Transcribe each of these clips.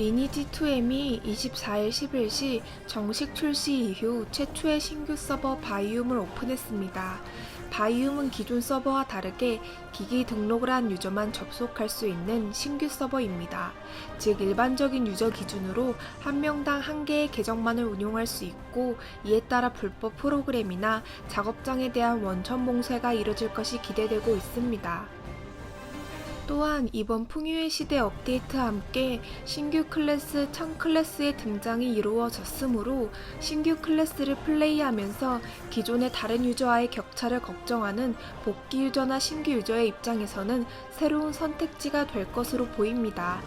리니지 2M이 24일 10일시 정식 출시 이후 최초의 신규 서버 바이움을 오픈했습니다. 바이움은 기존 서버와 다르게 기기 등록을 한 유저만 접속할 수 있는 신규 서버입니다. 즉 일반적인 유저 기준으로 한 명당 한 개의 계정만을 운용할 수 있고 이에 따라 불법 프로그램이나 작업장에 대한 원천 봉쇄가 이뤄질 것이 기대되고 있습니다. 또한 이번 풍요의 시대 업데이트와 함께 신규 클래스 1000 클래스의 등장이 이루어졌으므로 신규 클래스를 플레이하면서 기존의 다른 유저와의 격차를 걱정하는 복귀 유저나 신규 유저의 입장에서는 새로운 선택지가 될 것으로 보입니다.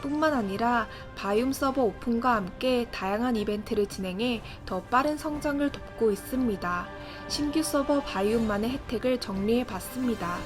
뿐만 아니라 바이움 서버 오픈과 함께 다양한 이벤트를 진행해 더 빠른 성장을 돕고 있습니다. 신규 서버 바이움만의 혜택을 정리해 봤습니다.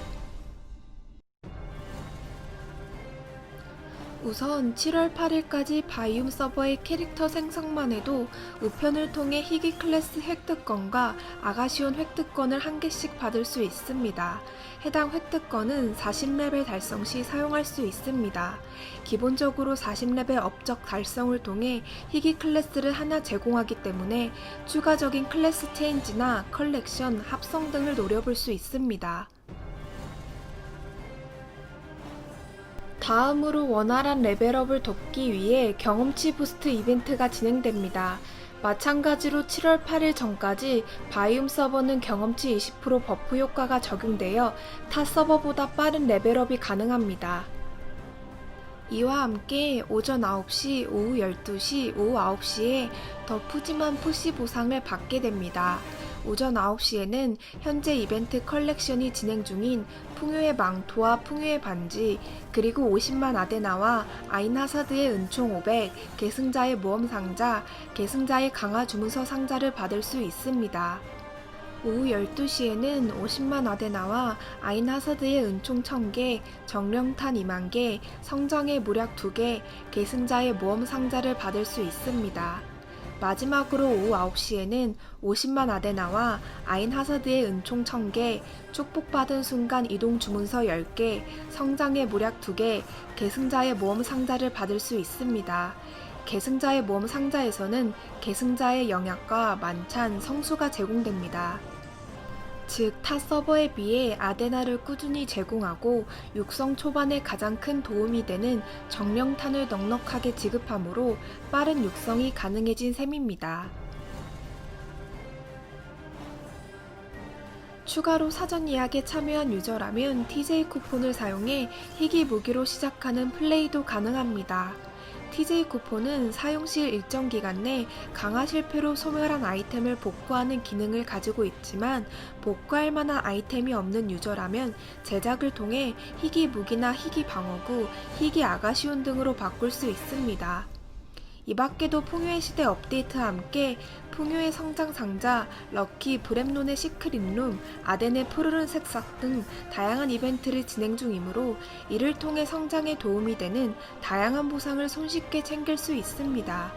우선 7월 8일까지 바이움 서버의 캐릭터 생성만 해도 우편을 통해 희귀 클래스 획득권과 아가시온 획득권을 한 개씩 받을 수 있습니다. 해당 획득권은 40레벨 달성 시 사용할 수 있습니다. 기본적으로 40레벨 업적 달성을 통해 희귀 클래스를 하나 제공하기 때문에 추가적인 클래스 체인지나 컬렉션, 합성 등을 노려볼 수 있습니다. 다음으로 원활한 레벨업을 돕기 위해 경험치 부스트 이벤트가 진행됩니다. 마찬가지로 7월 8일 전까지 바이움 서버는 경험치 20% 버프 효과가 적용되어 타 서버보다 빠른 레벨업이 가능합니다. 이와 함께 오전 9시, 오후 12시, 오후 9시에 더 푸짐한 푸시 보상을 받게 됩니다. 오전 9시에는 현재 이벤트 컬렉션이 진행 중인 풍요의 망토와 풍요의 반지, 그리고 50만 아데나와 아인하사드의 은총 500, 계승자의 모험 상자, 계승자의 강화 주문서 상자를 받을 수 있습니다. 오후 12시에는 50만 아데나와 아인하사드의 은총 1000개, 정령탄 2만 개, 성장의 모략 2개, 계승자의 모험 상자를 받을 수 있습니다. 마지막으로 오후 9시에는 50만 아데나와 아인하사드의 은총 1000개, 축복받은 순간 이동 주문서 10개, 성장의 모략 2개, 계승자의 모험 상자를 받을 수 있습니다. 계승자의 모험 상자에서는 계승자의 영약과 만찬, 성수가 제공됩니다. 즉, 타 서버에 비해 아데나를 꾸준히 제공하고 육성 초반에 가장 큰 도움이 되는 정령탄을 넉넉하게 지급하므로 빠른 육성이 가능해진 셈입니다. 추가로 사전 예약에 참여한 유저라면 TJ 쿠폰을 사용해 희귀 무기로 시작하는 플레이도 가능합니다. TJ 쿠폰은 사용 시 일정 기간 내 강화 실패로 소멸한 아이템을 복구하는 기능을 가지고 있지만 복구할 만한 아이템이 없는 유저라면 제작을 통해 희귀 무기나 희귀 방어구, 희귀 아가시온 등으로 바꿀 수 있습니다. 이 밖에도 풍요의 시대 업데이트와 함께 풍요의 성장 상자, 럭키 브렘론의 시크릿룸, 아덴의 푸르른 색삭 등 다양한 이벤트를 진행 중이므로 이를 통해 성장에 도움이 되는 다양한 보상을 손쉽게 챙길 수 있습니다.